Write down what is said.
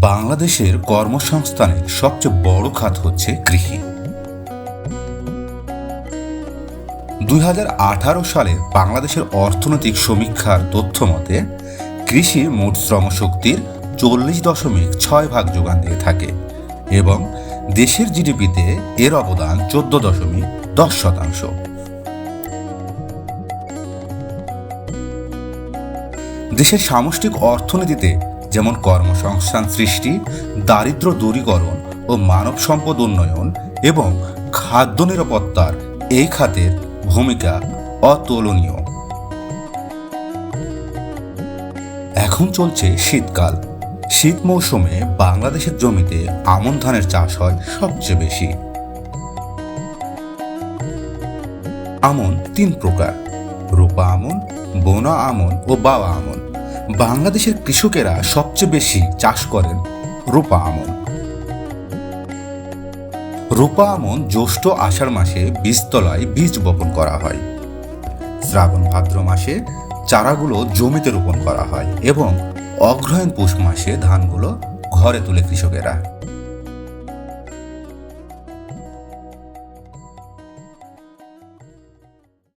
বাংলাদেশের কর্মসংস্থানের সবচেয়ে বড় খাত হচ্ছে কৃষি। দুই হাজার আঠারো সালে বাংলাদেশের অর্থনৈতিক সমীক্ষার তথ্য মতে, কৃষি মোট শ্রমশক্তির চল্লিশ দশমিক ছয় ভাগ যোগান দিয়ে থাকে এবং দেশের জিডিপিতে এর অবদান চোদ্দ দশমিক দশ শতাংশ। দেশের সামষ্টিক অর্থনীতিতে যেমন কর্মসংস্থান সৃষ্টি, দারিদ্র দূরীকরণ ও মানব সম্পদ উন্নয়ন এবং খাদ্য নিরাপত্তার এই খাতের ভূমিকা অতুলনীয়। এখন চলছে শীতকাল। শীত মৌসুমে বাংলাদেশের জমিতে আমন ধানের চাষ হয় সবচেয়ে বেশি। আমন তিন প্রকার। রূপা আমন, বোনা আমন ও বাবা আমন। বাংলাদেশের কৃষকেরা সবচেয়ে বেশি চাষ করেন রূপা আমন। রূপা আমন জ্যৈষ্ঠ আষাঢ় মাসে বীজতলায় বীজ বপন করা হয়। শ্রাবণ ভাদ্র মাসে চারাগুলো জমিতে রোপণ করা হয় এবং অগ্রহায়ণ পৌষ মাসে ধানগুলো ঘরে তুলে কৃষকেরা।